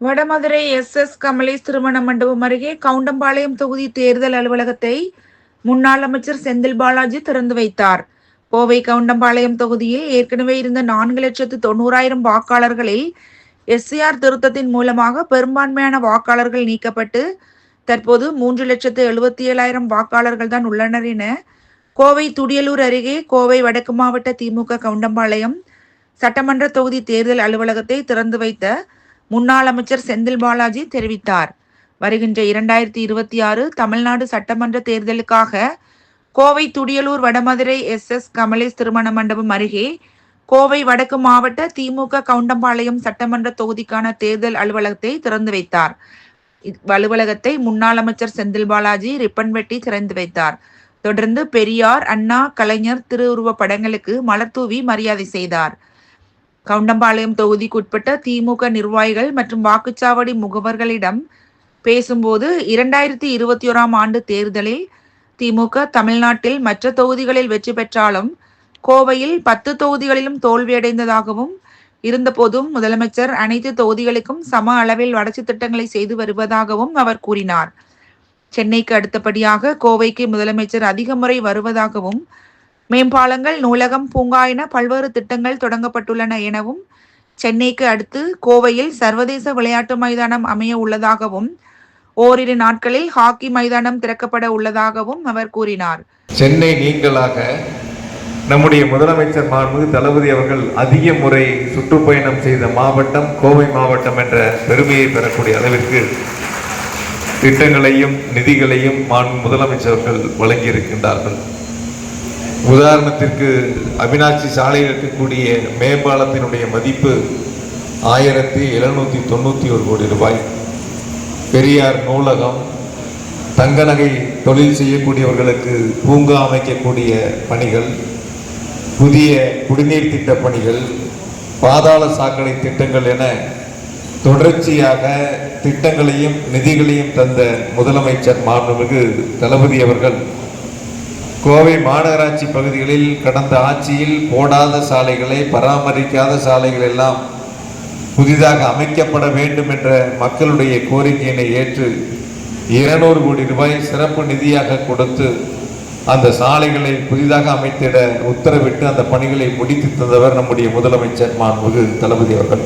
Vadamadurai S S Kamalesh திருமண மண்டபம் அருகே கவுண்டம்பாளையம் தொகுதி தேர்தல் அலுவலகத்தை முன்னாள் அமைச்சர் செந்தில் பாலாஜி திறந்து வைத்தார். கோவை கவுண்டம்பாளையம் தொகுதியில் ஏற்கனவே இருந்த நான்கு லட்சத்து தொண்ணூறாயிரம் வாக்காளர்களில் எஸ்சிஆர் திருத்தத்தின் மூலமாக பெரும்பான்மையான வாக்காளர்கள் நீக்கப்பட்டு தற்போது மூன்று லட்சத்து எழுபத்தி ஏழாயிரம் வாக்காளர்கள் தான் உள்ளனர் என கோவை துடியலூர் அருகே கோவை வடக்கு மாவட்ட திமுக கவுண்டம்பாளையம் சட்டமன்ற தொகுதி தேர்தல் அலுவலகத்தை திறந்து வைத்த முன்னாள் அமைச்சர் செந்தில் பாலாஜி தெரிவித்தார். வருகின்ற இரண்டாயிரத்தி இருபத்தி ஆறு தமிழ்நாடு சட்டமன்ற தேர்தலுக்காக கோவை துடியலூர் வடமதுரை எஸ் எஸ் கமலேஷ் திருமண மண்டபம் அருகே கோவை வடக்கு மாவட்ட திமுக கவுண்டம்பாளையம் சட்டமன்ற தொகுதிக்கான தேர்தல் அலுவலகத்தை திறந்து வைத்தார். அலுவலகத்தை முன்னாள் அமைச்சர் செந்தில் பாலாஜி ரிப்பன் வெட்டி திறந்து வைத்தார். தொடர்ந்து பெரியார் அண்ணா கலைஞர் திருவுருவ படங்களுக்கு மலர் தூவி மரியாதை செய்தார். கவுண்டம்பாளையம் தொகுதிக்குட்பட்ட திமுக நிர்வாகிகள் மற்றும் வாக்குச்சாவடி முகவர்களிடம் பேசும்போது இரண்டாயிரத்தி இருபத்தி ஓராம் ஆண்டு தேர்தலில் திமுக தமிழ்நாட்டில் மற்ற தொகுதிகளில் வெற்றி பெற்றாலும் கோவையில் பத்து தொகுதிகளிலும் தோல்வியடைந்ததாகவும் இருந்தபோதும் முதலமைச்சர் அனைத்து தொகுதிகளுக்கும் சம அளவில் வளர்ச்சி திட்டங்களை செய்து வருவதாகவும் அவர் கூறினார். சென்னைக்கு அடுத்தபடியாக கோவைக்கு முதலமைச்சர் அதிக முறை வருவதாகவும் மேம்பாலங்கள் நூலகம் பூங்கா என பல்வேறு திட்டங்கள் தொடங்கப்பட்டுள்ளன எனவும் சென்னைக்கு அடுத்து கோவையில் சர்வதேச விளையாட்டு மைதானம் அமைய உள்ளதாகவும் ஓரிரு நாட்களில் ஹாக்கி மைதானம் திறக்கப்பட உள்ளதாகவும் அவர் கூறினார். சென்னை நீங்களாக நம்முடைய முதலமைச்சர் மாண்புமிகு தளபதி அவர்கள் அதிக முறை சுற்றுப்பயணம் செய்த மாவட்டம் கோவை மாவட்டம் என்ற பெருமையை பெறக்கூடிய அளவிற்கு திட்டங்களையும் நிதிகளையும் மாண்பு முதலமைச்சர்கள் வழங்கியிருக்கின்றார்கள். உதாரணத்திற்கு அவினாட்சி சாலையில் இருக்கக்கூடிய மேம்பாலத்தினுடைய மதிப்பு ஆயிரத்தி எழுநூற்றி தொண்ணூற்றி ஒரு கோடி ரூபாய். பெரியார் நூலகம் தங்க நகை தொழில் செய்யக்கூடியவர்களுக்கு பூங்கா அமைக்கக்கூடிய பணிகள் புதிய குடிநீர் திட்ட பணிகள் பாதாள சாக்கடை திட்டங்கள் என தொடர்ச்சியாக திட்டங்களையும் நிதிகளையும் தந்த முதலமைச்சர் மாண்புமிகு தளபதி அவர்கள் கோவை மாநகராட்சி பகுதிகளில் கடந்த ஆட்சியில் போடாத சாலைகளை பராமரிக்காத சாலைகள் எல்லாம் புதிதாக அமைக்கப்பட வேண்டும் என்ற மக்களுடைய கோரிக்கையினை ஏற்று இருநூறு கோடி ரூபாய் சிறப்பு நிதியாக கொடுத்து அந்த சாலைகளை புதிதாக அமைத்திட உத்தரவிட்டு அந்த பணிகளை முடித்து தந்தவர் நம்முடைய முதலமைச்சர் மாண்புமிகு தளபதி அவர்கள்.